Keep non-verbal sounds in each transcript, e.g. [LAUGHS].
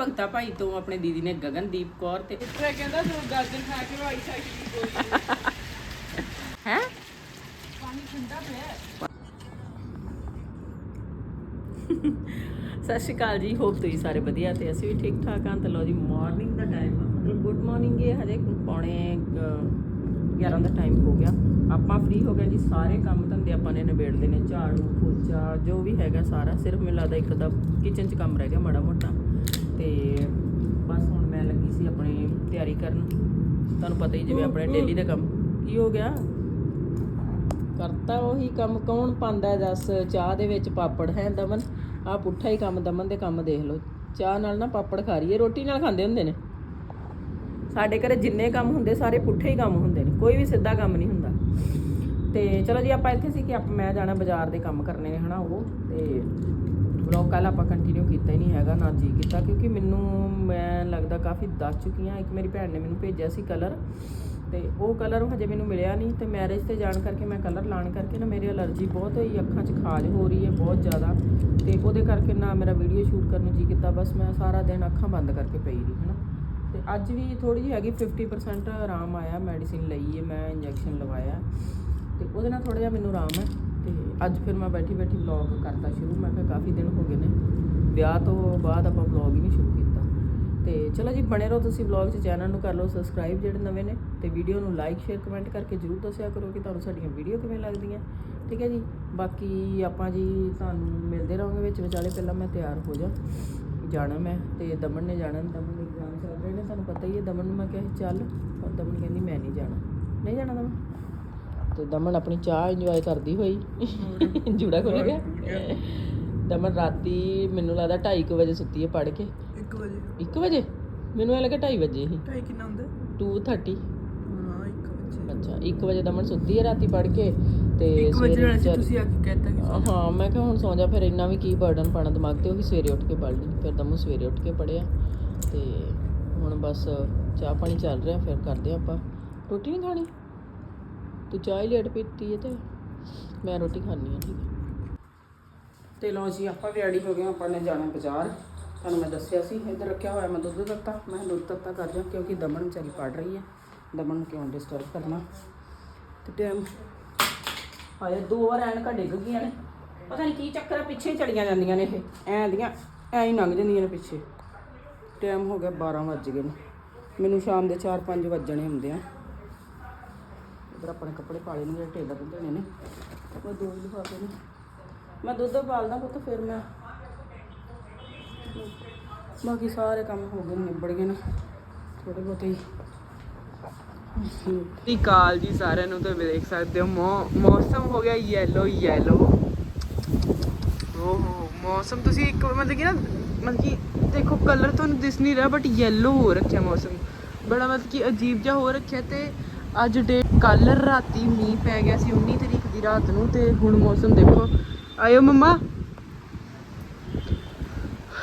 ਭਗਤਾ ਭਾਈ ਤੋਂ ਆਪਣੇ ਦੀਦੀ ਨੇ ਗਗਨਦੀਪ ਕੌਰ ਤੇ ਮੈਂ ਕਹਿੰਦਾ ਤੂੰ ਗਾਜਰ ਖਾ ਕੇ ਵਾਈ ਸਕਦੀ ਕੋਈ ਹੈ? ਪਾਣੀ ਠੰਡਾ ਪਿਆ। ਸਤਿ ਸ਼੍ਰੀ ਅਕਾਲ ਜੀ ਹੋਪ ਤੁਸੀਂ ਸਾਰੇ ਵਧੀਆ ਤੇ ਅਸੀਂ ਵੀ ਠੀਕ ਠਾਕ ਹਾਂ। ਤੇ ਲੋ ਜੀ ਮਾਰਨਿੰਗ ਦਾ ਟਾਈਮ ਮਤਲਬ ਗੁੱਡ ਮਾਰਨਿੰਗ ਇਹ ਹਜੇ ਪੌਣੇ ਅਹ, 11 ਦਾ ਟਾਈਮ ਹੋ ਗਿਆ। ਆਪਾਂ ਫ੍ਰੀ ਹੋ ਗਏ ਜੀ ਸਾਰੇ ਕੰਮ ਧੰਦੇ ਆਪਾਂ ਨੇ ਨਿਬੇੜਦੇ ਨੇ ਝਾੜੂ ਪੋਚਾ ਜੋ ਵੀ ਹੈਗਾ ਸਾਰਾ। ਸਿਰਫ ਮੈਨੂੰ ਲੱਗਦਾ ਇੱਕ ਦਾ ਕਿਚਨ 'ਚ ਕੰਮ ਰਹਿ ਗਿਆ ਮਾੜਾ ਮੋਟਾ। ਤੇ ਬਸ ਹੁਣ ਮੈਂ ਲੱਗੀ ਸੀ ਆਪਣੀ ਤਿਆਰੀ ਕਰਨ। ਤੁਹਾਨੂੰ ਪਤਾ ਹੀ ਜਿਵੇਂ ਆਪਣੇ ਡੇਲੀ ਦਾ ਕੰਮ। ਕੀ ਹੋ ਗਿਆ? ਕਰਤਾ ਉਹੀ ਕੰਮ ਕੌਣ ਪਾਉਂਦਾ ਦੱਸ? ਚਾਹ ਦੇ ਵਿੱਚ ਪਾਪੜ ਹੈ ਦਮਨ। ਆ ਪੁੱਠਾ ਹੀ ਕੰਮ ਦਮਨ ਦੇ ਕੰਮ ਦੇਖ ਲਓ। ਚਾਹ ਨਾਲ ਨਾ ਪਾਪੜ ਖਾ ਰਹੀਏ ਰੋਟੀ ਨਾਲ ਖਾਂਦੇ ਹੁੰਦੇ ਨੇ? ਸਾਡੇ ਘਰੇ ਜਿੰਨੇ ਕੰਮ ਹੁੰਦੇ ਸਾਰੇ ਪੁੱਠੇ ਹੀ ਕੰਮ ਹੁੰਦੇ ਨੇ। ਕੋਈ ਵੀ ਸਿੱਧਾ ਕੰਮ ਨਹੀਂ ਹੁੰਦਾ। ਤੇ ਚਲੋ ਜੀ ਆਪਾਂ ਇੱਥੇ ਸੀ ਕਿ ਆਪ ਮੈਂ ਜਾਣਾ ਬਾਜ਼ਾਰ ਦੇ ਕੰਮ ਕਰਨੇ ਨੇ ਹਨਾ ਉਹ। ਤੇ ਵਲੌਗ ਕੱਲ ਆਪਾਂ ਕੰਟੀਨਿਊ ਕੀਤਾ ਹੀ ਨਹੀਂ ਹੈਗਾ, ਨਾ ਜੀ ਕੀਤਾ, ਕਿਉਂਕਿ ਮੈਨੂੰ, ਮੈਂ ਲੱਗਦਾ ਕਾਫੀ ਦੱਸ ਚੁੱਕੀ ਹਾਂ। ਇੱਕ ਮੇਰੀ ਭੈਣ ਨੇ ਮੈਨੂੰ ਭੇਜਿਆ ਸੀ ਕਲਰ ਤੇ ਉਹ ਕਲਰ ਹਜੇ ਮੈਨੂੰ ਮਿਲਿਆ ਨਹੀਂ। ਤੇ ਮੈਰਿਜ ਤੇ ਜਾਣ ਕਰਕੇ ਮੈਂ ਕਲਰ ਲਾਣ ਕਰਕੇ ਨਾ ਮੇਰੀ ਅਲਰਜੀ ਬਹੁਤ ਹੋਈ ਅੱਖਾਂ 'ਚ ਖਾਜ ਹੋ ਰਹੀ ਹੈ ਬਹੁਤ ਜ਼ਿਆਦਾ। ਤੇ ਉਹਦੇ ਕਰਕੇ ਨਾ ਮੇਰਾ ਵੀਡੀਓ ਸ਼ੂਟ ਕਰਨ ਨੂੰ ਜੀ ਕੀਤਾ, ਬਸ ਮੈਂ ਸਾਰਾ ਦਿਨ ਅੱਖਾਂ ਬੰਦ ਕਰਕੇ ਪਈ ਰਹੀ, ਹਨਾ। ਤੇ ਅੱਜ ਵੀ ਥੋੜੀ ਜਿਹੀ ਹੈਗੀ 50% ਆਰਾਮ ਆਇਆ ਮੈਡੀਸਿਨ ਲਈ ਹੈ, ਮੈਂ ਇੰਜੈਕਸ਼ਨ ਲਵਾਇਆ। ਤੇ ਉਹਦੇ ਨਾਲ ਥੋੜਾ ਜਿਹਾ ਮੈਨੂੰ ਆਰਾਮ ਹੈ। ਤੇ ਅੱਜ ਫਿਰ ਮੈਂ ਬੈਠੀ ਬੈਠੀ ਵਲੌਗ ਕਰਤਾ ਸ਼ੁਰੂ। ਮੈਂ ਕਿਹਾ ਕਾਫੀ ਦਿਨ ਹੋ ਗਏ ਨੇ। ਵਿਆਹ ਤੋਂ ਬਾਅਦ ਆਪਾਂ ਵਲੌਗ ਹੀ ਨਹੀਂ ਸ਼ੁਰੂ ਕੀਤਾ। ਤੇ ਚਲੋ ਜੀ, ਬਣੇ ਰਹੋ ਤੁਸੀਂ ਵਲੌਗ 'ਚ ਚੈਨਲ ਨੂੰ ਕਰ ਲਓ ਸਬਸਕ੍ਰਾਈਬ ਜਿਹੜੇ ਨਵੇਂ ਨੇ ਤੇ ਵੀਡੀਓ ਨੂੰ ਲਾਈਕ ਸ਼ੇਅਰ ਕਮੈਂਟ ਕਰਕੇ ਜਰੂਰ ਦੱਸਿਆ ਕਰੋ ਕਿ ਤੁਹਾਨੂੰ ਸਾਡੀਆਂ ਵੀਡੀਓ ਕਿਵੇਂ ਲੱਗਦੀਆਂ। ਠੀਕ ਹੈ ਜੀ? ਬਾਕੀ ਆਪਾਂ ਜੀ ਤੁਹਾਨੂੰ ਮਿਲਦੇ ਰਹਾਂਗੇ ਵਿੱਚ। ਵਿਚਾਲੇ ਪਹਿਲਾਂ ਮੈਂ ਤਿਆਰ ਹੋ ਜਾ। ਜਾਣਾ ਮੈਂ ਤੇ ਦਮਨ ਨੇ ਜਾਣਾ, ਦਮਨ ਦੇ ਐਗਜ਼ਾਮ ਚੱਲ ਰਹੇ ਨੇ, ਤੁਹਾਨੂੰ ਪਤਾ ਹੀ ਹੈ। ਦਮਨ ਨੂੰ ਮੈਂ ਕਿਹਾ ਚੱਲ। ਔਰ ਦਮਨ ਕਹਿੰਦੀ ਮੈਂ ਨਹੀਂ ਜਾਣਾ। ਨਹੀਂ ਜਾਣਾ ਦਮਨ? ਤੇ ਦਮਨ ਆਪਣੀ ਚਾਹ ਇੰਜੋਏ ਕਰਦੀ ਹੋਈ। ਜੂੜਾ ਖੁੱਲ ਗਿਆ। ਦਮਨ ਰਾਤੀ ਮੈਨੂੰ ਲੱਗਦਾ 2:30 ਵਜੇ ਸੁੱਤੀ ਹੈ ਪੜ ਕੇ। 1 ਵਜੇ। 1 ਵਜੇ? ਮੈਨੂੰ ਇਹ ਲੱਗਾ 2:30 ਵਜੇ ਹੀ। ਢਾਈ ਕਿੰਨਾ ਹੁੰਦਾ? 2:30 ਹਾਂ 1 ਵਜੇ। ਅੱਛਾ 1 ਵਜੇ ਦਮਨ ਸੁੱਤੀ ਹੈ ਰਾਤੀ ਪੜ ਕੇ ਤੇ 1 ਵਜੇ ਸਵੇਰੇ ਤੁਸੀਂ ਆ ਕੇ ਕਹਿਤਾ ਕਿ ਹਾਂ ਮੈਂ ਕਿਹਾ ਹੁਣ ਸੌਂ ਜਾ ਫਿਰ ਇੰਨਾ ਵੀ ਕੀ ਬਰਡਨ ਪਾਣਾ ਦਿਮਾਗ ਤੇ ਉਹੀ ਸਵੇਰੇ ਉੱਠ ਕੇ ਪੜ ਲਈ। ਫਿਰ ਦਮੂ ਸਵੇਰੇ ਉੱਠ ਕੇ ਪੜਿਆ ਤੇ ਹੁਣ ਬਸ ਚਾਹ ਪਾਣੀ ਚੱਲ ਰਿਹਾ ਫਿਰ ਕਰਦੇ ਆਪਾਂ। ਰੋਟੀ ਨਹੀਂ ਖਾਣੀ? ਤੂੰ ਚਾਹ ਹੀ ਲੇਟ ਪੀਤੀ ਹੈ ਤੇ ਮੈਂ ਰੋਟੀ ਖਾਣੀ ਹੈ, ਠੀਕ ਹੈ। ਤੇ ਲਓ ਜੀ, ਆਪਾਂ ਵੀ ਰੈਡੀ ਹੋ ਗਏ ਆਪਾਂ ਨੇ ਜਾਣਾ ਬਾਜ਼ਾਰ। ਤੁਹਾਨੂੰ ਮੈਂ ਦੱਸਿਆ ਸੀ, ਇੱਧਰ ਰੱਖਿਆ ਹੋਇਆ ਮੈਂ ਦੁੱਧ ਦਿੱਤਾ। ਮੈਂ ਦੁੱਧ ਦਿੱਤਾ ਕਰ ਜਾ, ਕਿਉਂਕਿ ਦਮਨ ਵਿਚਾਰੀ ਪੜ ਰਹੀ ਹੈ। ਦਮਨ ਨੂੰ ਕਿਉਂ ਡਿਸਟਰਬ ਕਰਨਾ? ਤੇ ਟਾਈਮ ਹਾਏ ਦੋ ਵਾਰ ਐਨਕਾਂ ਡਿੱਗ ਗਈਆਂ ਨੇ। ਪਤਾ ਨਹੀਂ ਕੀ ਚੱਕਰ ਆ, ਪਿੱਛੇ ਹੀ ਚੜੀਆਂ ਜਾਂਦੀਆਂ ਨੇ ਇਹ। ਐਂ ਦੀਆਂ, ਐਂ ਹੀ ਲੰਘ ਜਾਂਦੀਆਂ ਨੇ ਪਿੱਛੇ। ਟਾਈਮ ਹੋ ਗਿਆ 12 ਵੱਜ ਗਏ ਨੇ। ਮੈਨੂੰ ਸ਼ਾਮ ਦੇ 4-5 ਵੱਜਣੇ ਹੁੰਦੇ ਆ। ਇਧਰ ਆਪਣੇ ਕੱਪੜੇ ਪਾਲੇ ਨੇ, ਜਿਹੜੇ ਟੇਲਰ ਦੇ ਦੇਣੇ ਨੇ। ਉਹ ਦੋ ਲਿਫਾਫੇ ਨੇ। ਮੈਂ ਦੁੱਧ ਪਾਲਦਾ ਪੁੱਤ, ਫਿਰ ਮੈਂ ਬਾਕੀ ਸਾਰੇ ਕੰਮ ਹੋ ਗਏ ਨਿਬੜ ਗਏ ਨੇ। ਥੋੜੇ ਬਹੁਤੇ ਹੀ। ਕਾਲ ਜੀ ਸਾਰਿਆਂ ਨੂੰ ਤੇ ਦੇਖ ਸਕਦੇ ਹੋ ਮੌਸਮ ਹੋ ਗਿਆ ਯੈਲੋ ਯੈਲੋ ਓਹੋ, ਮੌਸਮ ਤੁਸੀਂ ਇੱਕ ਮਤਲਬ ਕਿ ਨਾ, ਮਤਲਬ ਕਿ ਦੇਖੋ ਕਲਰ ਤੁਹਾਨੂੰ ਦਿਸ ਨਹੀਂ ਰਿਹਾ ਬਟ ਯੈਲੋ ਹੋ ਰੱਖਿਆ ਮੌਸਮ। ਬੜਾ ਮਤਲਬ ਕਿ ਅਜੀਬ ਜਿਹਾ ਹੋ ਰੱਖਿਆ ਤੇ ਅੱਜ ਡੇ ਕੱਲ ਰਾਤੀ ਮੀਂਹ ਪੈ ਗਿਆ ਸੀ 19 ਤਰੀਕ ਦੀ ਰਾਤ ਨੂੰ ਤੇ ਹੁਣ ਮੌਸਮ ਦੇਖੋ। ਆਇਓ ਮੰਮਾ।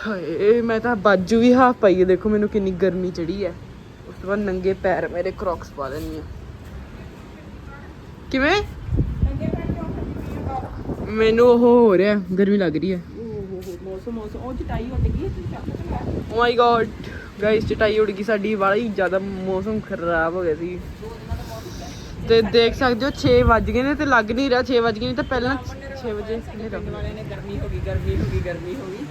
ਹਾਏ ਮੈਂ ਤਾਂ ਬਾਜੂ ਵੀ ਹਾਫ ਪਾਈ ਹੈ ਦੇਖੋ ਮੈਨੂੰ ਕਿੰਨੀ ਗਰਮੀ ਚੜੀ ਹੈ ਉਸ ਤੋਂ ਬਾਅਦ ਨੰਗੇ ਪੈਰ ਮੇਰੇ ਕ੍ਰੌਕਸ ਪਾ ਲੈਣੀ ਆ। ਕਿਵੇਂ? ਮੈਨੂੰ ਉਹ ਹੋ ਰਿਹਾ ਗਰਮੀ ਲੱਗ ਰਹੀ ਹੈ ਮੌਸਮ ਮੌਸਮ। ਉਹ ਚਟਾਈ ਉੱਡ ਗਈ ਓ ਮਾਈ ਗॉड ਗਾਇਸ ਚਟਾਈ ਉੜ ਗਈ। ਸਾਡੀ ਵਾਲੀ ਜ਼ਿਆਦਾ ਮੌਸਮ ਖਰਾਬ ਹੋ ਗਿਆ ਸੀ। ਤੇ ਦੇਖ ਸਕਦੇ ਹੋ 6 ਵੱਜ ਗਏ ਨੇ ਤੇ ਲੱਗ ਨਹੀਂ ਰਿਹਾ 6 ਵੱਜ ਗਏ ਨਹੀਂ ਤਾਂ ਪਹਿਲਾਂ 6 ਵਜੇ ਪਿੰਡ ਵਾਲੇ ਨੇ ਗਰਮੀ ਹੋ ਗਈ ਗਰਮੀ ਹੋ ਗਈ ਗਰਮੀ ਹੋ ਗਈ।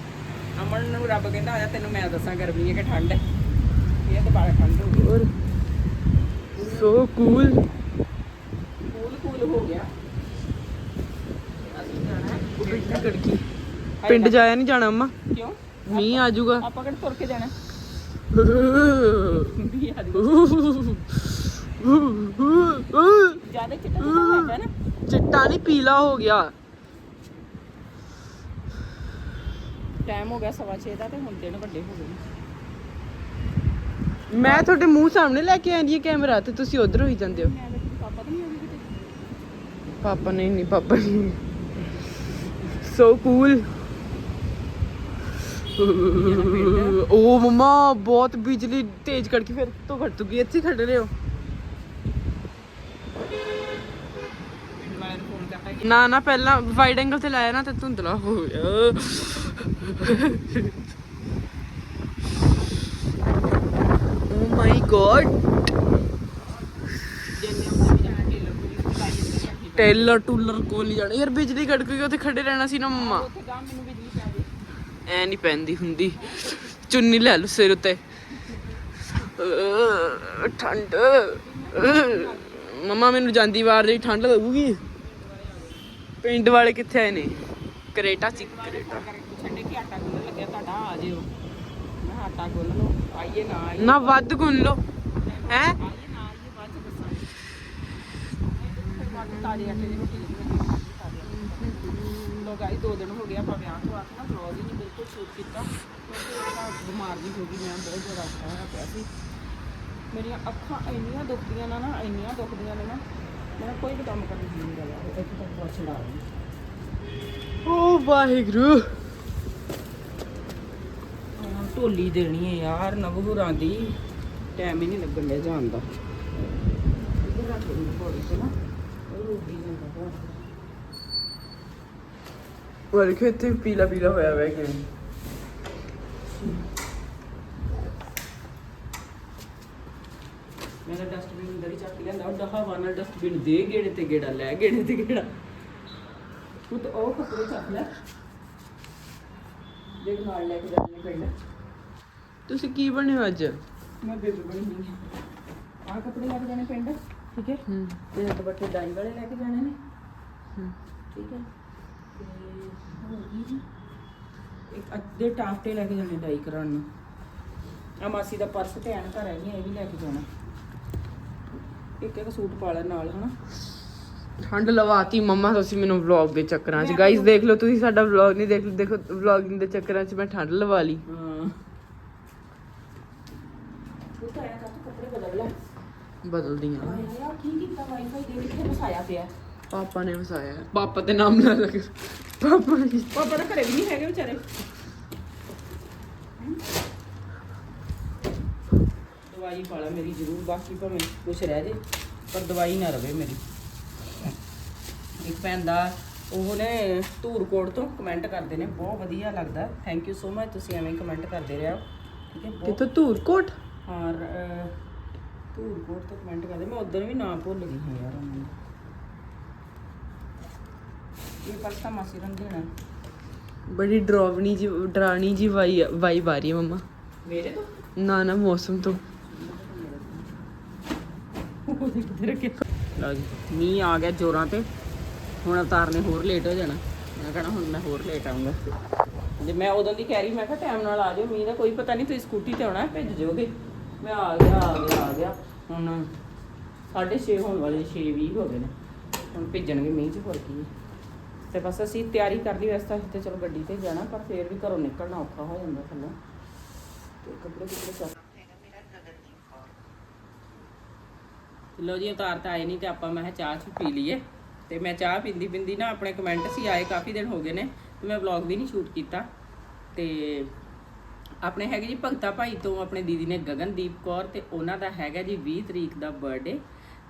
ਅਮਨ ਨੂੰ ਰੱਬ ਕਹਿੰਦਾ ਆਜਾ ਤੈਨੂੰ ਮੈਂ ਦੱਸਾਂ ਗਰਮੀ ਹੈ ਕਿ ਠੰਡ ਹੈ? ਇਹ ਤਾਂ ਬੜਾ ਠੰਡ ਹੋ ਗਈ। ਹੋਰ? ਸੋ ਕੂਲ ਕੂਲ ਕੂਲ ਹੋ ਗਿਆ। ਅਸੀਂ ਜਾਣਾ ਹੈ। ਕੜਕੀ ਪਿੰਡ ਜਾਇਆ ਨਹੀਂ ਜਾਣਾ ਅੰਮਾ? ਕਿਉਂ? ਮੀਂਹ ਆ ਜਾਊਗਾ। ਆਪਾਂ ਕਿਹੜਾ ਤੁਰ ਕੇ ਜਾਣਾ ਵੀ [LAUGHS] ਆ ਜਾਊਗਾ। [LAUGHS] ਜ਼ਿਆਦਾ ਚਿੱਟਾ ਚਿੱਟਾ ਹੈਗਾ ਨਾ। ਚਿੱਟਾ ਨਹੀਂ ਪੀਲਾ ਹੋ ਗਿਆ। ਟਾਈਮ ਹੋ ਗਿਆ ਸਵਾ ਛੇ ਦਾ ਤੇ ਹੁਣ ਦਿਨ ਵੱਡੇ ਹੋ ਗਏ। ਮੈਂ ਤੁਹਾਡੇ ਮੂੰਹ ਸਾਹਮਣੇ ਲੈ ਕੇ ਆਂਦੀ ਹੈ ਕੈਮਰਾ ਤੇ ਤੁਸੀਂ ਉਧਰ ਹੋਈ ਜਾਂਦੇ ਹੋ। ਮੈਂ ਪਾਪਾ ਤਾਂ ਨਹੀਂ ਕਿਤੇ। ਪਾਪਾ ਨਹੀਂ ਨਹੀਂ ਪਾਪਾ ਨਹੀਂ। ਸੋ ਕੂਲ ਓ ਮਮਾ ਬਹੁਤ ਬਿਜਲੀ ਤੇਜ਼ ਕੜਕੀ ਫਿਰ ਤੋਂ ਘਟ ਚੁੱਕੀ ਇੱਥੇ ਖੜ ਰਹੇ ਹੋ ਪਿੰਡ ਵਾਲਿਆਂ ਨਾ ਨਾ ਪਹਿਲਾਂ ਵਾਈਡ ਐਂਗਲ ਤੇ ਲਾਇਆ ਨਾ ਤੇ ਧੁੰਦਲਾ ਹੋ ਗਿਆ। ਗॉड ਟੇਲਰ ਟੂਲਰ ਕੋਲ ਜਾਣਾ। ਯਾਰ ਬਿਜਲੀ ਕੜਕ ਗਈ ਉੱਥੇ ਖੜੇ ਰਹਿਣਾ ਸੀ ਨਾ ਮੰਮਾ। ਐ ਨਹੀਂ ਪੈਂਦੀ ਹੁੰਦੀ। ਚੁੰਨੀ ਲੈ ਲਓ ਸਿਰ ਉੱਤੇ। ਠੰਡ। ਅਹ, ਮੰਮਾ ਮੈਨੂੰ ਜਾਂਦੀ ਵਾਰ ਜਿਹੜੀ ਠੰਡ ਲੱਗੂਗੀ। ਪਿੰਡ ਵਾਲੇ ਕਿੱਥੇ ਆਏ ਨੇ? ਕਰੇਟਾ ਸੀ ਕਰੇਟਾ। ਛੱਡੇ ਕਿ ਆਟਾ ਗੁੰਨਣ ਲੱਗਿਆ ਤੁਹਾਡਾ? ਆ ਜਿਓ। ਮੈਂ ਕਿਹਾ ਆਟਾ ਗੁੰਨ ਲਓ। ਆਈਏ ਨਾ ਆਈਏ ਨਾ ਵੱਧ ਗੁੰਨ ਲਓ। ਹੈ? ਆਈਏ ਨਾ ਆਈਏ ਬਾਅਦ ਚ ਦੱਸਾਂਗੇ ਫਿਰ ਬਾਅਦ ਚ ਤਾਜ਼ੇ ਆਟੇ ਦੀ ਰੋਟੀ ਲਿਖਣੀ ਲੋ ਗਾਈ ਦੋ ਦਿਨ ਹੋ ਗਿਆ ਆਪਾਂ ਵਿਆਹ ਤੋਂ ਆ ਕੇ ਨਾ ਵਲੌਗ ਹੀ ਨਹੀਂ ਬਿਲਕੁਲ ਸ਼ੂਟ ਕੀਤਾ। ਕਿਉਂਕਿ ਬਿਮਾਰ ਵੀ ਹੋ ਗਈ ਮੈਂ ਬਹੁਤ ਜ਼ਿਆਦਾ ਔਖਾ ਹੋਇਆ ਪਿਆ ਸੀ। ਮੇਰੀਆਂ ਅੱਖਾਂ ਇੰਨੀਆਂ ਦੁਖਦੀਆਂ ਨਾ ਨਾ ਇੰਨੀਆਂ ਦੁਖਦੀਆਂ ਨੇ ਨਾ ਮੈਂ ਕੋਈ ਵੀ ਕੰਮ ਕਰਨ ਦੀ ਨਹੀਂ ਕਰਦਾ ਇੱਥੇ ਤੱਕ ਪਹੁੰਚ ਲਾ ਰਹੀ ਓ ਵਾਹਿਗੁਰੂ। ਹਾਂ, ਢੋਲੀ ਦੇਣੀ ਹੈ ਯਾਰ ਨਵਗੁਰਾਂ ਦੀ। ਟਾਈਮ ਹੀ ਨਹੀਂ ਲੱਗਣ ਡਿਆ ਜਾਣ ਦਾ। ਇੱਧਰ ਰੱਖ ਦੇ ਬੋੜੀ ਤੇ ਨਾ। ਉਹ ਰੋਟੀ ਜਾਂਦਾ ਬਹੁਤ ਵਰ ਕੇ ਇੱਥੇ ਪੀਲਾ ਪੀਲਾ ਹੋਇਆ ਵੈ ਕਿ। ਮੈਂ ਤਾਂ ਡਸਟਬਿਨ ਅੰਦਰ ਹੀ ਚੱਕ ਕੇ ਲਿਆਂਦਾ ਉਹ ਦਹਾ ਵਾਨਾ ਡਸਟਬਿਨ ਦੇ ਗੇੜੇ ਤੇ ਗੇੜਾ ਲੈ ਗੇੜੇ ਤੇ ਗੇੜਾ। ਤੂੰ ਤਾਂ ਉਹ ਕੱਪੜੇ ਚੱਕ ਲੈ। ਦੇਖ ਨਾਲ ਲੈ ਕੇ ਜਾਣੇ ਪਿੰਡ ਤੁਸੀਂ ਕੀ ਬਣੇ ਹੋ ਅੱਜ? ਮੈਂ ਬੇਬੀ ਬਣੀ ਹੋਈ ਹਾਂ। ਆਹ ਕੱਪੜੇ ਲੈ ਕੇ ਜਾਣੇ ਪਿੰਡ? ਠੀਕ ਹੈ? ਹੂੰ। ਤੇ ਦੁਪੱਟੇ ਡਾਈ ਵਾਲੇ ਲੈ ਕੇ ਜਾਣੇ ਨੇ? ਹੂੰ। ਠੀਕ ਹੈ? ਤੇ ਹੋਰ ਕੀ ਜੀ? ਇੱਕ ਅੱਧੇ ਟਾਫਟੇ ਲੈ ਕੇ ਜਾਣੇ ਡਾਈ ਕਰਾਉਣ ਨੂੰ। ਆ ਮਾਸੀ ਦਾ ਪਰਸ ਤੇ ਐਨ ਘਰ ਹੈਗੀ ਇਹ ਵੀ ਲੈ ਕੇ ਜਾਣਾ। ਇੱਕ ਇੱਕ ਸੂਟ ਪਾ ਲੈ ਨਾਲ ਹਨਾ? ਠੰਡ ਲਵਾਤੀ ਮੰਮਾ ਤੁਸੀਂ ਮੈਨੂੰ ਵਲੌਗ ਦੇ ਚੱਕਰਾਂ 'ਚ। ਗਾਇਸ ਦੇਖ ਲਓ ਤੁਸੀਂ ਸਾਡਾ ਵਲੌਗ ਨਹੀਂ ਦੇਖ ਦੇਖੋ ਵਲੌਗਿੰਗ ਦੇ ਚੱਕਰਾਂ 'ਚ ਮੈਂ ਠੰਡ ਲਵਾ ਲਈ। ਹਾਂ। ਉਹ ਤਾਂ ਆਇਆ ਕਰ ਕੱਪੜੇ ਬਦਲ ਲੈ। ਬਦਲਦੀਆਂ। ਆਇਆ ਯਾਰ ਕੀ ਕੀਤਾ ਵਾਈਫਾਈ ਦੇ ਕਿੱਥੇ ਵਸਾਇਆ ਪਿਆ। ਪਾਪਾ ਨੇ ਵਸਾਇਆ। ਪਾਪਾ ਤੇ ਨਾਮ ਨਾ ਲੱਗ ਪਾਪਾ ਪਾਪਾ ਤਾਂ ਘਰੇ ਵੀ ਨਹੀਂ ਹੈਗੇ ਵਿਚਾਰੇ। ਦਵਾਈ ਪਾ ਲੈ ਮੇਰੀ ਜ਼ਰੂਰ ਬਾਕੀ ਭਾਵੇਂ ਕੁਛ ਰਹਿ ਜੇ ਪਰ ਦਵਾਈ ਨਾ ਰਵੇ ਮੇਰੀ। ਇੱਕ ਭੈਣ ਦਾ ਉਹ ਨੇ ਧੂਰਕੋਟ ਤੋਂ ਕਮੈਂਟ ਕਰਦੇ ਨੇ ਬਹੁਤ ਵਧੀਆ ਲੱਗਦਾ। ਥੈਂਕ ਯੂ ਸੋ ਮਚ ਤੁਸੀਂ ਐਵੇਂ ਕਮੈਂਟ ਕਰਦੇ ਰਹੋ। ਠੀਕ ਹੈ ਬਹੁਤ ਕਿਥੋਂ ਧੂਰਕੋਟ ਹਾਂ ਅਹ ਧੂਰਕੋਟ ਤੋਂ ਕਮੈਂਟ ਕਰਦੇ। ਮੈਂ ਉਦੋਂ ਵੀ ਨਾਂ ਭੁੱਲ ਗਈ ਹਾਂ ਯਾਰ ਉਹਨਾਂ। ਦਾ ਇਹ ਪਰਸਾ ਮਾਸੀ ਨੂੰ ਦੇਣਾ। ਬੜੀ ਡਰਾਵਣੀ ਜੀ ਡਰਾਣੀ ਜੀ ਵਾਈ ਵਾਈ ਆ ਰਹੀ ਹੈ ਮੰਮਾ। ਮੇਰੇ ਤੋਂ? ਨਾ ਨਾ ਮੌਸਮ ਤੋਂ। ਲਓ ਜੀ, ਮੀਂਹ ਆ ਗਿਆ ਜੋਰਾਂ ਤੇ। ਹੁਣ ਅਵਤਾਰ ਨੇ ਹੋਰ ਲੇਟ ਹੋ ਜਾਣਾ। ਮੈਂ ਕਹਣਾ ਹੁਣ ਮੈਂ ਹੋਰ ਲੇਟ ਆਉਂਗਾ ਜੇ ਮੈਂ ਉਦੋਂ ਦੀ ਕਹਿ ਰਹੀ, ਮੈਂ ਕਿਹਾ ਟਾਈਮ ਨਾਲ ਆ ਜਾਓ ਮੀਂਹ ਦਾ ਕੋਈ ਪਤਾ ਨਹੀਂ, ਤੁਸੀਂ ਸਕੂਟੀ ਤੇ ਆਉਣਾ, ਭੇਜ ਦਿਓਗੇ ਮੈਂ ਆ ਗਿਆ ਆ ਗਿਆ ਆ ਗਿਆ। ਹੁਣ 6:30 ਹੋਣ ਵਾਲੇ 6:20 ਹੋ ਗਏ ਨੇ। ਹੁਣ ਭੇਜਣਗੇ ਮੀਂਹ 'ਚ, ਹੋਰ ਕੀ ਤੇ ਬਸ ਅਸੀਂ ਤਿਆਰੀ ਕਰ ਲਈ, ਵੈਸੇ ਤਾਂ ਚਲੋ ਗੱਡੀ ਤੇ ਜਾਣਾ, ਪਰ ਫੇਰ ਵੀ ਘਰੋਂ ਨਿਕਲਣਾ ਔਖਾ ਹੋ ਜਾਂਦਾ ਥੱਲੇ। ਤੇ ਕੱਪੜੇ ਕੁਪੜੇ ਲੋ ਜੀ, ਉਤਾਰ ਤਾਂ ਆਏ ਨਹੀਂ ਤੇ ਆਪਾਂ ਮੈਂ ਕਿਹਾ ਚਾਹ ਚ ਪੀ ਲਈਏ। ਤੇ ਮੈਂ ਚਾਹ ਪੀਂਦੀ ਪੀਂਦੀ ਨਾ ਆਪਣੇ ਕਮੈਂਟ ਸੀ, ਆਏ ਕਾਫੀ ਦਿਨ ਹੋ ਗਏ ਨੇ ਮੈਂ ਵਲੌਗ ਵੀ ਨਹੀਂ ਸ਼ੂਟ ਕੀਤਾ। ਤੇ ਆਪਣੇ ਹੈਗੇ ਜੀ ਭਗਤਾ ਭਾਈ ਤੋਂ ਆਪਣੇ ਦੀਦੀ ਨੇ ਗਗਨਦੀਪ ਕੌਰ ਤੇ ਉਹਨਾਂ ਦਾ ਹੈਗਾ ਜੀ 20 ਤਰੀਕ ਦਾ ਬਰਥਡੇ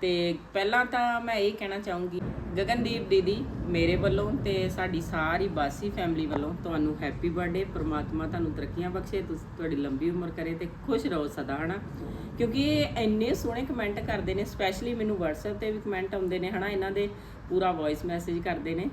ਤੇ ਪਹਿਲਾਂ ਤਾਂ ਮੈਂ ਇਹ ਕਹਿਣਾ ਚਾਹੂੰਗੀ, ਗਗਨਦੀਪ ਦੀਦੀ ਮੇਰੇ ਵੱਲੋਂ ਤੇ ਸਾਡੀ ਸਾਰੀ ਬਾਸੀ ਫੈਮਿਲੀ ਵੱਲੋਂ ਤੁਹਾਨੂੰ ਹੈਪੀ ਬਰਥਡੇ ਪ੍ਰਮਾਤਮਾ ਤੁਹਾਨੂੰ ਤਰੱਕੀਆਂ ਬਖਸ਼ੇ, ਤੁਸੀਂ ਤੁਹਾਡੀ ਲੰਬੀ ਉਮਰ ਕਰੇ ਤੇ ਖੁਸ਼ ਰਹੋ ਸਦਾ, ਹਨਾ? ਕਿਉਂਕਿ ਇਹ ਇੰਨੇ ਸੋਹਣੇ ਕਮੈਂਟ ਕਰਦੇ ਨੇ ਸਪੈਸ਼ਲੀ ਮੈਨੂੰ WhatsApp ਤੇ ਵੀ ਕਮੈਂਟ ਆਉਂਦੇ ਨੇ, ਹਨਾ, ਇਹਨਾਂ ਦੇ ਪੂਰਾ ਵੌਇਸ ਮੈਸੇਜ ਕਰਦੇ ਨੇ।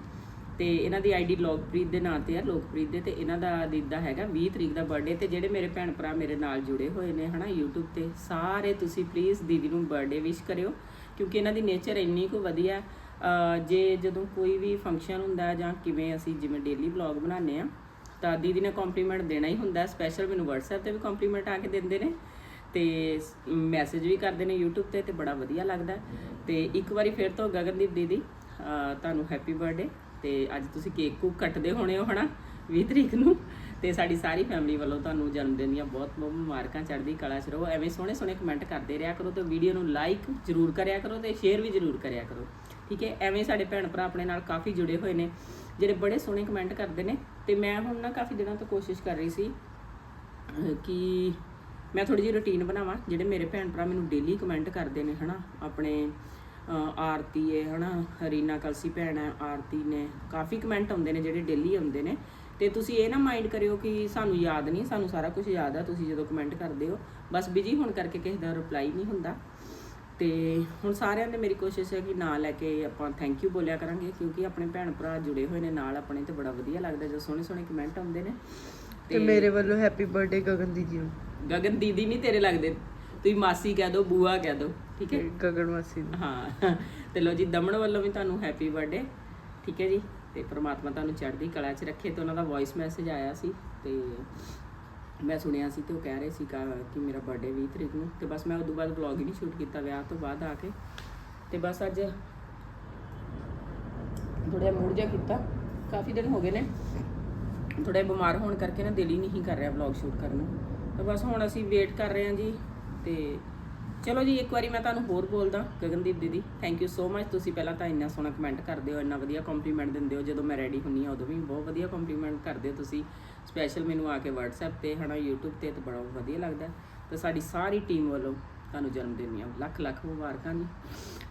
ਤੇ ਇਹਨਾਂ ਦੀ ਆਈਡੀ ਲੋਕਪ੍ਰੀਤ ਦੇ ਨਾਂ ਤੇ ਆ, ਲੋਕਪ੍ਰੀਤ ਦੇ, ਤੇ ਇਹਨਾਂ ਦਾ ਦੀਦਾ ਹੈਗਾ 20 ਤਰੀਕ ਦਾ ਬਰਥਡੇ ਤੇ ਜਿਹੜੇ ਮੇਰੇ ਭੈਣ ਭਰਾ ਮੇਰੇ ਨਾਲ ਜੁੜੇ ਹੋਏ ਨੇ, ਹਨਾ, YouTube ਤੇ, ਸਾਰੇ ਤੁਸੀਂ ਪਲੀਜ਼ ਦੀਦੀ ਨੂੰ ਬਰਥਡੇ ਵਿਸ਼ ਕਰਿਓ, ਕਿਉਂਕਿ ਇਹਨਾਂ ਦੀ ਨੇਚਰ ਇੰਨੀ ਕੁ ਵਧੀਆ ਜੇ ਜਦੋਂ ਕੋਈ ਵੀ ਫੰਕਸ਼ਨ ਹੁੰਦਾ ਜਾਂ ਕਿਵੇਂ ਅਸੀਂ ਜਿਵੇਂ ਡੇਲੀ ਵਲੌਗ ਬਣਾਉਂਦੇ ਆ, ਤਾਂ ਦੀਦੀ ਨੇ ਕੰਪਲੀਮੈਂਟ ਦੇਣਾ ਹੀ ਹੁੰਦਾ ਸਪੈਸ਼ਲ ਮੈਨੂੰ WhatsApp ਤੇ ਵੀ ਕੰਪਲੀਮੈਂਟ ਆ ਕੇ ਦਿੰਦੇ ਨੇ। ਤੇ ਮੈਸੇਜ ਵੀ ਕਰਦੇ ਨੇ YouTube ਤੇ ਤੇ ਬੜਾ ਵਧੀਆ ਲੱਗਦਾ ਹੈ। ਤੇ ਇੱਕ ਵਾਰੀ ਫਿਰ ਤੋਂ ਗਗਨਦੀਪ ਦੀਦੀ ਤੁਹਾਨੂੰ ਹੈਪੀ ਬਰਥਡੇ ਤੇ ਅੱਜ ਤੁਸੀਂ ਕੇਕ ਕੂਕ ਕੱਟਦੇ ਹੋਣੇ ਹੋ ਹਨਾ 20 ਤਰੀਕ ਨੂੰ ਤੇ ਸਾਡੀ ਸਾਰੀ ਫੈਮਿਲੀ ਵੱਲੋਂ ਤੁਹਾਨੂੰ ਜਨਮ ਦਿਨ ਦੀਆਂ ਬਹੁਤ ਬਹੁਤ ਮੁਬਾਰਕਾਂ, ਚੜ੍ਹਦੀ ਕਲਾ ਚ ਰਹੋ, ਐਵੇਂ ਸੋਹਣੇ ਸੋਹਣੇ ਕਮੈਂਟ ਕਰਦੇ ਰਿਹਾ ਕਰੋ ਤੇ ਵੀਡੀਓ ਨੂੰ ਲਾਈਕ ਜਰੂਰ ਕਰਿਆ ਕਰੋ ਤੇ ਸ਼ੇਅਰ ਵੀ ਜਰੂਰ ਕਰਿਆ ਕਰੋ, ਠੀਕ ਹੈ ਐਵੇਂ ਸਾਡੇ ਭੈਣ ਭਰਾ ਆਪਣੇ ਨਾਲ ਕਾਫੀ ਜੁੜੇ ਹੋਏ ਨੇ, ਜਿਹੜੇ ਬੜੇ ਸੋਹਣੇ ਕਮੈਂਟ ਕਰਦੇ ਨੇ ਤੇ ਮੈਂ ਹੁਣ ਨਾ ਕਾਫੀ ਦਿਨਾਂ ਤੋਂ ਕੋਸ਼ਿਸ਼ ਕਰ ਰਹੀ ਸੀ ਕਿ ਮੈਂ ਥੋੜੀ ਜਿਹੀ ਰੁਟੀਨ ਬਣਾਵਾਂ, ਜਿਹੜੇ ਮੇਰੇ ਭੈਣ ਭਰਾ ਮੈਨੂੰ ਡੇਲੀ ਕਮੈਂਟ ਕਰਦੇ ਨੇ, ਹਨਾ, ਆਪਣੇ ਆਰਤੀ ਹੈ ਹਨਾ ਰੀਨਾ ਕਲਸੀ ਭੈਣ ਹੈ, ਆਰਤੀ ਨੇ, ਕਾਫੀ ਕਮੈਂਟ ਆਉਂਦੇ ਨੇ, ਜਿਹੜੇ ਡੇਲੀ ਆਉਂਦੇ ਨੇ। ਤੇ ਤੁਸੀਂ ਇਹ ਨਾ ਮਾਈਂਡ ਕਰਿਓ ਕਿ ਸਾਨੂੰ ਯਾਦ ਨਹੀਂ, ਸਾਨੂੰ ਸਾਰਾ ਕੁਝ ਯਾਦ ਆ, ਤੁਸੀਂ ਜਦੋਂ ਕਮੈਂਟ ਕਰਦੇ ਹੋ। ਬਸ ਬਿਜ਼ੀ ਹੋਣ ਕਰਕੇ ਕਿਸੇ ਦਾ ਰਿਪਲਾਈ ਨਹੀਂ ਹੁੰਦਾ। ਤੇ ਹੁਣ ਸਾਰਿਆਂ ਦੇ ਮੇਰੀ ਕੋਸ਼ਿਸ਼ ਹੈ ਕਿ ਨਾਂ ਲੈ ਕੇ ਆਪਾਂ ਥੈਂਕ ਯੂ ਬੋਲਿਆ ਕਰਾਂਗੇ, ਕਿਉਂਕਿ ਆਪਣੇ ਭੈਣ ਭਰਾ ਜੁੜੇ ਹੋਏ ਨੇ ਨਾਲ, ਆਪਣੇ ਤੇ ਬੜਾ ਵਧੀਆ ਲੱਗਦਾ, ਜਦੋਂ ਸੋਹਣੇ ਸੋਹਣੇ ਕਮੈਂਟ ਆਉਂਦੇ ਨੇ। ਤੇ ਮੇਰੇ ਵੱਲੋਂ ਹੈਪੀ ਬਰਥਡੇ ਗਗਨ ਦੀਦੀ ਨੂੰ। ਗਗਨ ਦੀਦੀ ਨਹੀਂ ਤੇਰੇ ਲੱਗਦੇ। ਤੁਸੀਂ ਮਾਸੀ ਕਹਿ ਦੋ ਬੂਆ ਕਹਿ ਦੋ ਠੀਕ ਹੈ? ਗਗਨ ਮਾਸੀ ਨੂੰ। ਹਾਂ। ਤੇ ਲੋ ਜੀ ਦਮਨ ਵੱਲੋਂ ਵੀ ਤੁਹਾਨੂੰ ਹੈਪੀ ਬਰਥਡੇ ਠੀਕ ਹੈ ਜੀ? ਤੇ ਪ੍ਰਮਾਤਮਾ ਤੁਹਾਨੂੰ ਚੜ੍ਹਦੀ ਕਲਾ 'ਚ ਰੱਖੇ ਤੇ ਉਹਨਾਂ ਦਾ ਵੌਇਸ ਮੈਸੇਜ ਆਇਆ ਸੀ ਤੇ ਮੈਂ ਸੁਣਿਆ ਸੀ ਤੇ ਉਹ ਕਹਿ ਰਹੇ ਸੀ ਕਾ- ਕਿ ਮੇਰਾ ਬਰਥਡੇ 20 ਤਰੀਕ ਨੂੰ। ਤੇ ਬਸ ਮੈਂ ਉਦੋਂ ਬਾਅਦ ਵਲੌਗ ਹੀ ਨਹੀਂ ਸ਼ੂਟ ਕੀਤਾ ਵਿਆਹ ਤੋਂ ਬਾਅਦ ਆ ਕੇ। ਤੇ ਬਸ ਅੱਜ ਥੋੜਾ ਮੂਡ ਜਿਹਾ ਕੀਤਾ। ਕਾਫੀ ਦਿਨ ਹੋ ਗਏ ਨੇ। ਥੋੜਾ ਬਿਮਾਰ ਹੋਣ ਕਰਕੇ ਨਾ ਦਿਲ ਹੀ ਨਹੀਂ ਕਰ ਰਿਹਾ ਵਲੌਗ ਸ਼ੂਟ ਕਰਨ ਨੂੰ। ਤਾਂ ਬਸ ਹੁਣ ਅਸੀਂ ਵੇਟ ਕਰ ਰਹੇ ਹਾਂ ਜੀ ਤੇ ਚਲੋ ਜੀ, ਇੱਕ ਵਾਰੀ ਮੈਂ ਤੁਹਾਨੂੰ ਹੋਰ ਬੋਲਦਾ, ਗਗਨਦੀਪ ਦੀਦੀ ਥੈਂਕ ਯੂ ਸੋ ਮਚ ਤੁਸੀਂ ਪਹਿਲਾਂ ਤਾਂ ਇੰਨਾ ਸੋਹਣਾ ਕਮੈਂਟ ਕਰਦੇ ਹੋ, ਇੰਨਾ ਵਧੀਆ ਕੰਪਲੀਮੈਂਟ ਦਿੰਦੇ ਹੋ, ਜਦੋਂ ਮੈਂ ਰੈਡੀ ਹੁੰਨੀ ਆ ਉਦੋਂ ਵੀ ਬਹੁਤ ਵਧੀਆ ਕੰਪਲੀਮੈਂਟ ਕਰਦੇ ਹੋ ਤੁਸੀਂ। ਸਪੈਸ਼ਲ ਮੈਨੂੰ ਆ ਕੇ WhatsApp ਤੇ, ਹਨਾ, YouTube ਤੇ, ਤਾਂ ਬੜਾ ਵਧੀਆ ਲੱਗਦਾ ਤੇ ਸਾਡੀ ਸਾਰੀ ਟੀਮ ਵੱਲੋਂ ਤੁਹਾਨੂੰ ਜਨਮ ਦਿਨ ਦੀਆਂ ਲੱਖ ਲੱਖ ਮੁਬਾਰਕਾਂ ਜੀ।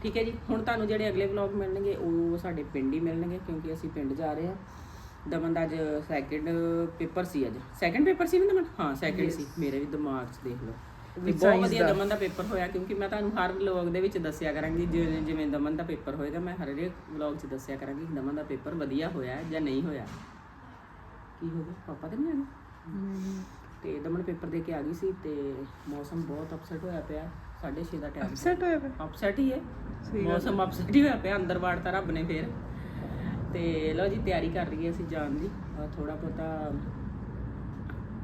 ਠੀਕ ਹੈ ਜੀ, ਹੁਣ ਤੁਹਾਨੂੰ ਜਿਹੜੇ ਅਗਲੇ ਵਲੌਗ ਮਿਲਣਗੇ, ਉਹ ਸਾਡੇ ਪਿੰਡ ਹੀ ਮਿਲਣਗੇ, ਕਿਉਂਕਿ ਅਸੀਂ ਪਿੰਡ ਜਾ ਰਹੇ ਹਾਂ। ਦਮਨ ਦਾ ਅੱਜ ਸੈਕਿੰਡ ਪੇਪਰ ਸੀ ਅੱਜ। ਸੈਕਿੰਡ ਪੇਪਰ ਸੀ ਨਾ ਦਮਨ? ਹਾਂ ਸੈਕਿੰਡ ਸੀ। ਮੇਰੇ ਵੀ ਦਿਮਾਗ 'ਚ ਦੇਖ ਲਓ। ਤੇ ਬਹੁਤ ਵਧੀਆ ਦਮਨ ਦਾ ਪੇਪਰ ਹੋਇਆ ਕਿਉਂਕਿ ਮੈਂ ਤੁਹਾਨੂੰ ਹਰ ਵਲੌਗ ਦੇ ਵਿੱਚ ਦੱਸਿਆ ਕਰਾਂਗੀ ਜਿਵੇਂ ਜਿਵੇਂ ਦਮਨ ਦਾ ਪੇਪਰ ਹੋਏਗਾ ਮੈਂ ਹਰ ਇੱਕ ਵਲੌਗ 'ਚ ਦੱਸਿਆ ਕਰਾਂਗੀ ਕਿ ਦਮਨ ਦਾ ਪੇਪਰ ਵਧੀਆ ਹੋਇਆ ਜਾਂ ਨਹੀਂ ਹੋਇਆ। ਕੀ ਹੋ ਗਿਆ? ਪਾਪਾ ਤੇ ਨਹੀਂ ਤੇ ਦਮਨ ਪੇਪਰ ਦੇ ਕੇ ਆ ਗਈ ਸੀ ਤੇ ਮੌਸਮ ਬਹੁਤ ਅਪਸੈਟ ਹੋਇਆ ਪਿਆ। 6:30 ਦਾ ਟਾਈਮ ਸੈਟ ਹੋਇਆ ਪਿਆ? ਅਪਸੈਟ ਹੀ ਹੈ। ਮੌਸਮ ਅਪਸੈਟ ਹੀ ਹੋਇਆ ਪਿਆ। ਅੰਦਰ ਵਾੜਤਾ ਰੱਬ ਨੇ ਫੇਰ। ਤੇ ਲਓ ਜੀ, ਤਿਆਰੀ ਕਰ ਰਹੀ ਹੈ ਅਸੀਂ ਜਾਣ ਦੀ। ਥੋੜਾ ਬਹੁਤਾ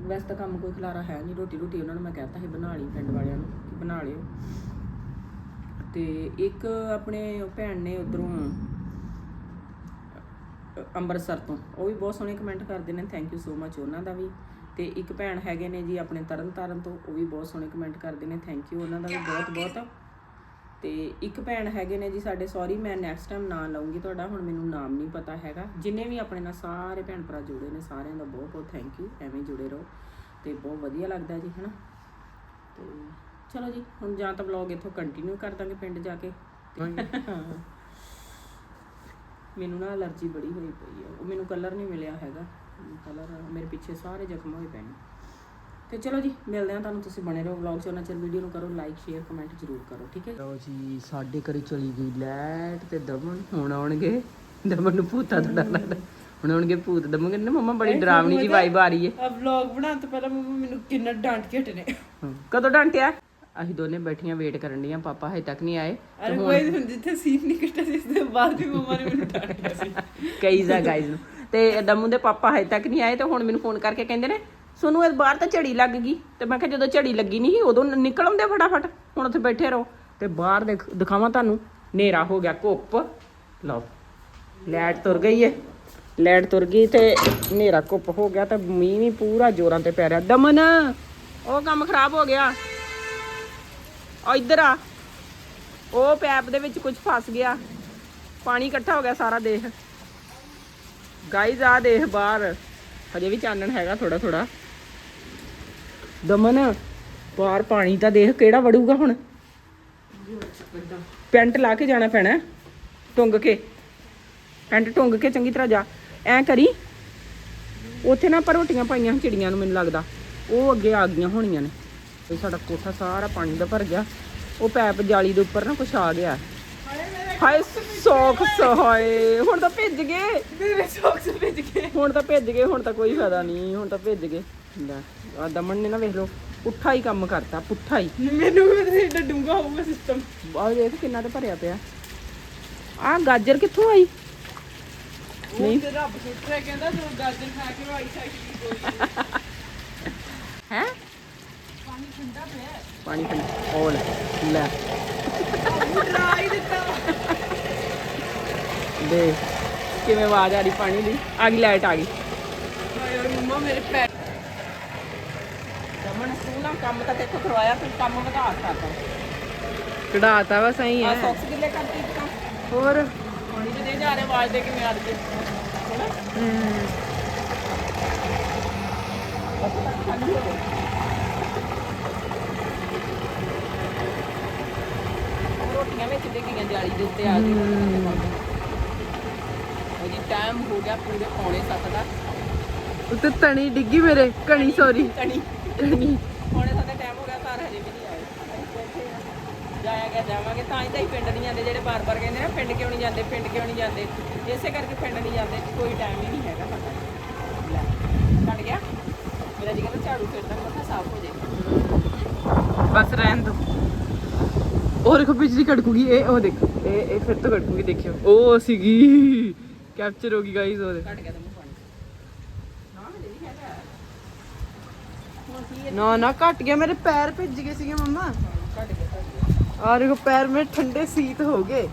ਵੈਸੇ ਤਾਂ ਕੰਮ ਕੋਈ ਖਲਾਰਾ ਹੈ ਨਹੀਂ ਰੋਟੀ ਰੋਟੀ ਉਹਨਾਂ ਨੂੰ ਮੈਂ ਕਹਿਤਾ ਸੀ ਬਣਾ ਲਈ ਪਿੰਡ ਵਾਲਿਆਂ ਨੂੰ ਕਿ ਬਣਾ ਲਿਓ। ਤੇ ਇੱਕ ਆਪਣੇ ਭੈਣ ਨੇ ਉਧਰੋਂ ਅੰਮ੍ਰਿਤਸਰ ਤੋਂ, ਉਹ ਵੀ ਬਹੁਤ ਸੋਹਣੇ ਕਮੈਂਟ ਕਰਦੇ ਨੇ ਥੈਂਕ ਯੂ ਸੋ ਮਚ ਉਹਨਾਂ ਦਾ ਵੀ। ਤੇ ਇੱਕ ਭੈਣ ਹੈਗੇ ਨੇ ਜੀ ਆਪਣੇ ਤਰਨ ਤਾਰਨ ਤੋਂ, ਉਹ ਵੀ ਬਹੁਤ ਸੋਹਣੇ ਕਮੈਂਟ ਕਰਦੇ ਨੇ ਥੈਂਕ ਯੂ ਉਹਨਾਂ ਦਾ ਵੀ ਬਹੁਤ ਬਹੁਤ ਤੇ ਇੱਕ ਭੈਣ ਹੈਗੇ ਨੇ ਜੀ ਸਾਡੇ ਸੌਰੀ ਮੈਂ ਨੈਕਸਟ ਟਾਈਮ ਨਾਂ ਲਵਾਂਗੀ ਤੁਹਾਡਾ ਹੁਣ ਮੈਨੂੰ ਨਾਮ ਨਹੀਂ ਪਤਾ ਹੈਗਾ। ਜਿੰਨੇ ਵੀ ਆਪਣੇ ਨਾਲ ਸਾਰੇ ਭੈਣ ਭਰਾ ਜੁੜੇ ਨੇ ਸਾਰਿਆਂ ਦਾ ਬਹੁਤ ਬਹੁਤ ਥੈਂਕ ਯੂ ਐਵੇਂ ਜੁੜੇ ਰਹੋ ਤੇ ਬਹੁਤ ਵਧੀਆ ਲੱਗਦਾ ਜੀ ਹਨਾ? ਤੇ ਚਲੋ ਜੀ ਹੁਣ ਜਾਂ ਤਾਂ ਵਲੌਗ ਇੱਥੋਂ ਕੰਟੀਨਿਊ ਕਰ ਦਾਂਗੇ ਪਿੰਡ ਜਾ ਕੇ। [LAUGHS] ਮੈਨੂੰ ਨਾ ਅਲਰਜੀ ਬੜੀ ਹੋਈ ਪਈ ਹੈ ਉਹ ਮੈਨੂੰ ਕਲਰ ਨਹੀਂ ਮਿਲਿਆ ਹੈਗਾ। ਕਲਰ ਮੇਰੇ ਪਿੱਛੇ ਸਾਰੇ ਜ਼ਖਮ ਹੋਏ ਪਏ ਨੇ। ਤੇ ਚਲੋ ਜੀ ਮਿਲਦੇ ਹਾਂ ਤੁਹਾਨੂੰ ਤੁਸੀਂ ਬਣੇ ਰਹੋ ਵਲੌਗ 'ਚ ਉਹਨਾਂ ਚਿਰ ਵੀਡੀਓ ਨੂੰ ਕਰੋ ਲਾਈਕ ਸ਼ੇਅਰ ਕਮੈਂਟ ਜ਼ਰੂਰ ਕਰੋ ਠੀਕ ਹੈ ਲਓ ਜੀ ਸਾਡੇ ਘਰੇ ਚਲੀ ਗਈ ਲੈਟ ਤੇ ਦਮਨ ਹੁਣ ਆਉਣਗੇ। ਦਮਨ ਨੂੰ ਭੂਤਾਂ ਤੋਂ ਡਰ ਲੱਗਦਾ। ਹੁਣ ਆਉਣਗੇ ਭੂਤ। ਦਮਨ ਕਹਿੰਦੇ ਮੰਮਾ ਬੜੀ ਡਰਾਵਣੀ ਜੀ ਵਾਈਬ ਆ ਰਹੀ ਹੈ। ਆ ਵਲੌਗ ਬਣਾਉਣ ਤੋਂ ਪਹਿਲਾਂ ਮੰਮਾ ਮੈਨੂੰ ਕਿੰਨਾ ਡਾਂਟ ਕੇ ਹਟੇ ਨੇ। ਹਾਂ। ਕਦੋਂ ਡਾਂਟਿਆ? ਅਸੀਂ ਦੋਨੇ ਬੈਠੀਆਂ ਵੇਟ ਕਰਨ ਡੀਆਂ ਪਾਪਾ ਹਜੇ ਤੱਕ ਨਹੀਂ ਆਏ। ਅਰੇ ਕੋਈ ਹੁਣ ਜਿੱਥੇ ਸੀਨ ਨਹੀਂ ਕੱਟਿਆ ਸੀ ਇਸ ਦੇ ਬਾਅਦ ਵੀ ਮੰਮਾ ਨੇ ਮੈਨੂੰ ਡਾਂਟਿਆ ਸੀ। ਕਈ ਜਾ ਗਾਇਜ਼ ਨੂੰ। ਤੇ ਦਮੂ ਦੇ ਪਾਪਾ ਹਜੇ ਤੱਕ ਨਹੀਂ ਆਏ ਤੇ ਹੁਣ ਮੈਨੂੰ ਫੋਨ ਕਰਕੇ ਕਹਿੰਦੇ ਨੇ ਸੋਨੂੰ ਇਹ ਬਾਹਰ ਤਾਂ ਝੜੀ ਲੱਗ ਗਈ ਤੇ ਮੈਂ ਕਿਹਾ ਜਦੋਂ ਝੜੀ ਲੱਗੀ ਨਹੀਂ ਸੀ, ਉਦੋਂ ਨਿਕਲ ਆਉਂਦੇ ਫਟਾਫਟ। ਹੁਣ ਉੱਥੇ ਬੈਠੇ ਰਹੋ। ਤੇ ਬਾਹਰ ਦੇਖ, ਦਿਖਾਵਾਂ ਤੁਹਾਨੂੰ। ਹਨੇਰਾ ਹੋ ਗਿਆ ਘੁੱਪ। ਲਓ ਲੈਟ ਤੁਰ ਗਈ ਏ। ਲੈਟ ਤੁਰ ਗਈ ਤੇ ਹਨੇਰਾ ਘੁੱਪ ਹੋ ਗਿਆ ਤੇ ਮੀਂਹ ਵੀ ਪੂਰਾ ਜ਼ੋਰਾਂ ਤੇ ਪੈ ਰਿਹਾ। ਦਮਨ, ਉਹ ਕੰਮ ਖਰਾਬ ਹੋ ਗਿਆ। ਆ ਇੱਧਰ ਆ। ਉਹ ਪੈਪ ਦੇ ਵਿੱਚ ਕੁਝ ਫਸ ਗਿਆ। ਪਾਣੀ ਇਕੱਠਾ ਹੋ ਗਿਆ ਸਾਰਾ ਦੇਖ। ਗਾਈਜ਼ ਆ ਦੇਖ ਬਾਹਰ। ਹਜੇ ਵੀ ਚਾਨਣ ਹੈਗਾ ਥੋੜਾ ਥੋੜਾ ਦਮਨ ਬਾਹਰ ਪਾਣੀ ਤਾਂ ਦੇਖ ਕਿਹੜਾ ਵੜੂਗਾ ਹੁਣ। ਪੈਂਟ ਲਾ ਕੇ ਜਾਣਾ ਪੈਣਾ ਟੁੰਗ ਕੇ। ਪੈਂਟ ਟੁੰਗ ਕੇ ਚੰਗੀ ਤਰ੍ਹਾਂ ਜਾ। ਐ ਕਰੀ ਉੱਥੇ ਨਾ ਪਰ ਰੋਟੀਆਂ ਪਾਈਆਂ ਚਿੜੀਆਂ ਨੂੰ ਮੈਨੂੰ ਲੱਗਦਾ। ਉਹ ਅੱਗੇ ਆ ਗਈਆਂ ਹੋਣੀਆਂ ਨੇ। ਤੇ ਸਾਡਾ ਕੋਠਾ ਸਾਰਾ ਪਾਣੀ ਦਾ ਭਰ ਗਿਆ। ਉਹ ਪੈਪ ਜਾਲੀ ਦੇ ਉੱਪਰ ਨਾ ਕੁਛ ਆ ਗਿਆ। ਹਾਏ ਸੌਖ ਸਹਾਏ ਹੁਣ ਤਾਂ ਭਿੱਜ ਗਏ। ਮੇਰੇ ਸੌਕਸ ਭੇਜ ਕੇ ਹੁਣ ਤਾਂ ਭਿੱਜ ਗਏ ਹੁਣ ਤਾਂ ਕੋਈ ਫਾਇਦਾ ਨਹੀਂ ਹੁਣ ਤਾਂ ਭਿੱਜ ਗਏ। ਲੈ ਆ ਦਮਨ ਨੇ ਨਾ ਵੇਖ ਲਓ ਪੁੱਠਾ ਹੀ ਕੰਮ ਕਰਤਾ ਪੁੱਠਾ ਹੀ। ਮੈਨੂੰ ਵੀ ਪਤਾ ਏਡਾ ਡੂੰਗਾ ਹੋਊਗਾ ਸਿਸਟਮ ਆਹ ਦੇਖ ਕਿੰਨਾ ਤੇ ਭਰਿਆ ਪਿਆ। ਆ ਗਾਜਰ ਕਿੱਥੋਂ ਆਈ? ਉਹ ਤੇ ਰੱਬ ਸੁੱਟ ਰਿਹਾ ਕਹਿੰਦਾ ਤੂੰ ਗਾਜਰ ਖਾ ਕੇ ਵਾਈ ਸਕਦੀ ਕੋਈ ਹੈ? ਪਾਣੀ ਠੰਡਾ ਪਿਆ ਪਾਣੀ ਪੀਣਾ ਉਹ ਲੈ ਲੈ। ਡਰਾ ਹੀ ਦਿੱਤਾ। ਦੇ ਕਿਵੇਂ ਆਵਾਜ਼ ਆ ਰਹੀ ਪਾਣੀ ਦੀ। ਆ ਗਈ ਲਾਈਟ ਆ ਗਈ। ਯਾਰ ਮੰਮਾ ਮੇਰੇ ਪੈਰ ਕੰਮ ਤਾਂ ਕਰਵਾਇਆ ਕੰਮ ਵਧਾ ਕਢਾਤਾ ਵਾ ਸਹੀ ਆ ਸੌਕਸ ਕਿੱਲੇ ਕਰਤੀ ਤਾਂ। ਹੋਰ? ਪਾਣੀ ਤੇ ਦੇ ਜਾ ਰਹੇ ਆਵਾਜ਼ ਦੇ ਕਿਵੇਂ ਹੈ ਖਾਲੀ ਹੋ ਗਏ ਉਹ ਰੋਟੀਆਂ ਵਿੱਚ ਡਿੱਗੀਆਂ ਜਾਲੀ ਦੇ ਉੱਤੇ ਆ ਗਈ ਟਾਈਮ ਹੋ ਗਿਆ ਪੂਰੇ ਪੌਣੇ ਸੱਤ ਦਾ। ਉੱਤੇ ਤਣੀ ਡਿੱਗੀ ਮੇਰੇ ਕਣੀ ਸੌਰੀ ਕਣੀ ਕਣੀ ਹੁਣੇ ਸਾਡਾ ਟਾਈਮ ਹੋ ਗਿਆ ਘਰ ਹਜੇ ਵੀ ਨਹੀਂ ਆਏ ਅਸੀਂ ਬੈਠੇ ਆ। ਜਾਇਆ ਗਿਆ ਜਾਵਾਂਗੇ। ਤਾਂ ਹੀ ਤਾਂ ਹੀ ਪਿੰਡ ਨਹੀਂ ਜਾਂਦੇ ਜਿਹੜੇ ਬਾਰ-ਬਾਰ ਕਹਿੰਦੇ ਨਾ ਪਿੰਡ ਕਿਉਂ ਨਹੀਂ ਜਾਂਦੇ ਪਿੰਡ ਕਿਉਂ ਨਹੀਂ ਜਾਂਦੇ। ਇਸੇ ਕਰਕੇ ਪਿੰਡ ਨਹੀਂ ਜਾਂਦੇ ਕੋਈ ਟਾਈਮ ਹੀ ਨਹੀਂ ਹੈਗਾ ਸਾਡਾ। ਲੈ, ਕੱਟ ਗਿਆ। ਮੇਰਾ ਜੀ ਕਹਿੰਦਾ ਝਾੜੂ ਫੇਰਦਾ ਮੱਥਾ ਸਾਫ਼ ਹੋ ਜਾਏ ਬਸ ਰਹਿਣ ਦੋ। ਉਹ ਦੇਖੋ ਬਿਜਲੀ ਕੜਕੂਗੀ ਇਹ ਉਹ ਦੇਖ ਇਹ ਇਹ ਫਿਰ ਤੋਂ ਕੜਕੂਗੀ ਦੇਖਿਓ। ਉਹ ਸੀਗੀ ਕੈਪਚਰ ਹੋ ਗਈ ਕੱਟ ਗਿਆ ਤਾਂ ਮੂੰਹ ਪਾਣੀ। ਨਾ ਨਾ ਨਾ ਘਟ ਗਿਆ ਮੇਰੇ ਪੈਰ ਭਿੱਜ ਗਏ ਸੀਗੇ ਮੰਮਾ। ਆ ਦੇਖੋ ਪੈਰ ਮੇਰੇ ਠੰਡੇ ਸੀਤ ਹੋ ਗਏ।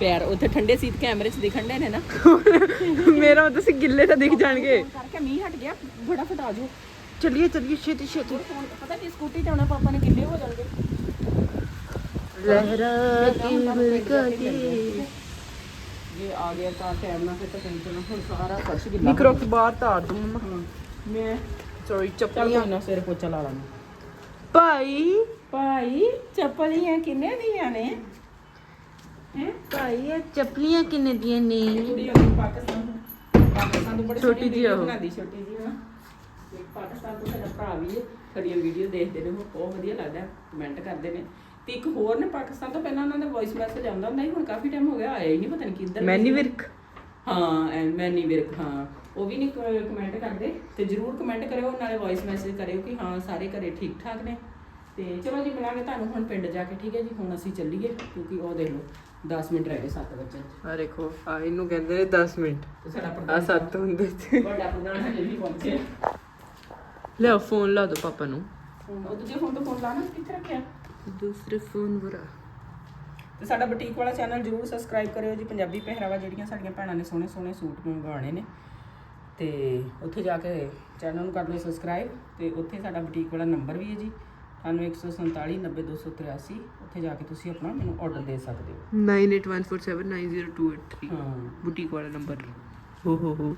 ਪੈਰ ਉੱਥੇ ਠੰਡੇ ਸੀਤ ਕੈਮਰੇ 'ਚ ਦਿਖਣ ਦੇ ਨੇ ਨਾ। ਮੇਰਾ ਮਤਲਬ ਸੀ ਗਿੱਲੇ ਤਾਂ ਦਿਖ ਜਾਣਗੇ। ਫੋਨ ਕਰਕੇ ਮੀਂਹ ਹਟ ਗਿਆ ਫਟਾਫਟ ਆ ਜਾਓ। ਚਲਿਏ ਚਲਿਏ ਛੇਤੀ ਛੇਤੀ। ਫੋਨ ਪਤਾ ਕੀ ਸਕੂਟੀ ਤੇ ਆਉਣਾ ਪਾਪਾ ਨੇ ਕਿੰਨੇ ਹੋ ਜਾਣਗੇ। ਲਹਿਰਾ ਕੇ ਬਰਕਾਤੀ ਜੇ ਆ ਗਿਆ ਤਾਂ ਟਾਈਮ ਨਾਲ ਫਿਰ ਤਾਂ ਟੈਨਸ਼ਨ ਹੁਣ ਸਾਰਾ ਫਰਸ਼ ਗਿੱਲਾ ਨਿਕਰੋਕਸ ਬਾਹਰ ਤਾਰ ਦੂੰ ਮੰਮਾ ਮੈਂ ਸੌਰੀ ਚੱਲ ਚੱਪਲੀਆਂ। ਕੋਈ ਨਾ ਸਿਰ ਪੋਚਾ ਲਾ ਲਾਂਗੇ। ਭਾਈ ਭਾਈ ਚੱਪਲੀਆਂ ਕਿੰਨੇ ਦੀਆਂ ਨੇ? ਹੈ? ਭਾਈ ਇਹ ਚੱਪਲੀਆਂ ਕਿੰਨੇ ਦੀਆਂ ਨੇ? ਕੁੜੀ ਹੁੰਦੀ ਪਾਕਿਸਤਾਨ ਤੋਂ ਪਾਕਿਸਤਾਨ ਤੋਂ ਬੜੀ ਛੋਟੀ ਸੋਹਣੀ ਜਿਹੀ ਆ video ਉਹ। ਬਣਾਉਂਦੀ ਛੋਟੀ ਜੀ ਹਾਂ ਪਾਕਿਸਤਾਨ ਤੋਂ ਸਾਡਾ ਭਰਾ ਵੀ ਹੈ ਸਾਡੀਆਂ ਵੀਡੀਓ ਦੇਖਦੇ ਨੇ ਉਹ ਬਹੁਤ ਵਧੀਆ ਲੱਗਦਾ ਕਮੈਂਟ ਕਰਦੇ ਨੇ। ਤੇ ਇੱਕ ਹੋਰ ਨੇ ਪਾਕਿਸਤਾਨ ਤੋਂ ਪਹਿਲਾਂ ਉਹਨਾਂ ਦਾ ਵੌਇਸ ਮੈਸੇਜ ਆਉਂਦਾ ਹੁੰਦਾ ਸੀ ਹੁਣ ਕਾਫੀ ਟਾਈਮ ਹੋ ਗਿਆ ਆਇਆ ਹੀ ਨਹੀਂ ਪਤਾ ਨਹੀਂ ਕਿੱਧਰ ਮੈਨੀ ਵਿਰਕ। ਹਾਂ ਐ ਮੈਨੀ ਵਿਰਕ ਹਾਂ। ਉਹ ਵੀ ਨਹੀਂ ਕਮੈਂਟ ਕਰਦੇ ਤੇ ਜਰੂਰ ਕਮੈਂਟ ਕਰਿਓ ਨਾਲੇ ਵੌਇਸ ਮੈਸੇਜ ਕਰਿਓ ਕਿ ਹਾਂ ਸਾਰੇ ਘਰੇ ਠੀਕ ਠਾਕ ਨੇ। ਤੇ ਚਲੋ ਜੀ ਮਿਲਾਂਗੇ ਤੁਹਾਨੂੰ ਹੁਣ ਪਿੰਡ ਜਾ ਕੇ ਠੀਕ ਹੈ ਜੀ? ਹੁਣ ਅਸੀਂ ਚੱਲੀਏ ਕਿਉਂਕਿ ਉਹ ਦੇਖ ਲਓ 10 ਮਿੰਟ ਰਹਿ ਗਏ 7 ਵਜੇ ਆ ਦੇਖੋ ਆ ਇਹਨੂੰ ਕਹਿੰਦੇ ਨੇ 10 ਮਿੰਟ। ਤੇ ਸਾਡਾ ਆ ਪ੍ਰਧਾਨ ਸੱਤ ਹੁੰਦੇ ਤੇ। ਵੱਡਾ ਪ੍ਰਧਾਨ ਹਜੇ ਵੀ ਪਹੁੰਚੇ। ਲਿਓ ਫੋਨ ਲਾ ਦੋ ਪਾਪਾ ਨੂੰ। ਹੁਣ ਉਹ ਦੂਜੇ ਫੋਨ ਤੋਂ ਫੋਨ ਲਾਣਾ ਕਿੱਥੇ ਰੱਖਿਆ? ਦੂਸਰੇ ਫੋਨ ਵਰਾ। ਤੇ ਸਾਡਾ ਬੁਟੀਕ ਵਾਲਾ ਚੈਨਲ ਜਰੂਰ ਸਬਸਕ੍ਰਾਈਬ ਕਰਿਓ ਜੀ। ਪੰਜਾਬੀ ਪਹਿਰਾਵਾ ਜਿਹੜੀਆਂ ਸਾਡੀਆਂ ਭੈਣਾਂ ਨੇ ਸੋਹਣੇ ਸੋਹਣੇ ਸੂਟ ਮੰਗਵਾਉਣੇ ਨੇ। ਤੇ ਉੱਥੇ ਜਾ ਕੇ ਚੈਨਲ ਨੂੰ ਕਰ ਲਓ ਸਬਸਕ੍ਰਾਈਬ ਤੇ ਉੱਥੇ ਸਾਡਾ ਬੁਟੀਕ ਵਾਲਾ ਨੰਬਰ ਵੀ ਹੈ ਜੀ। 9147 ਉੱਥੇ ਜਾ ਕੇ ਤੁਸੀਂ ਆਪਣਾ ਮੈਨੂੰ ਆਰਡਰ ਦੇ ਸਕਦੇ ਹੋ। 9814790283 ਹਾਂ ਬੁਟੀਕ ਵਾਲਾ ਨੰਬਰ। ਹੋ ਹੋ ਹੋ।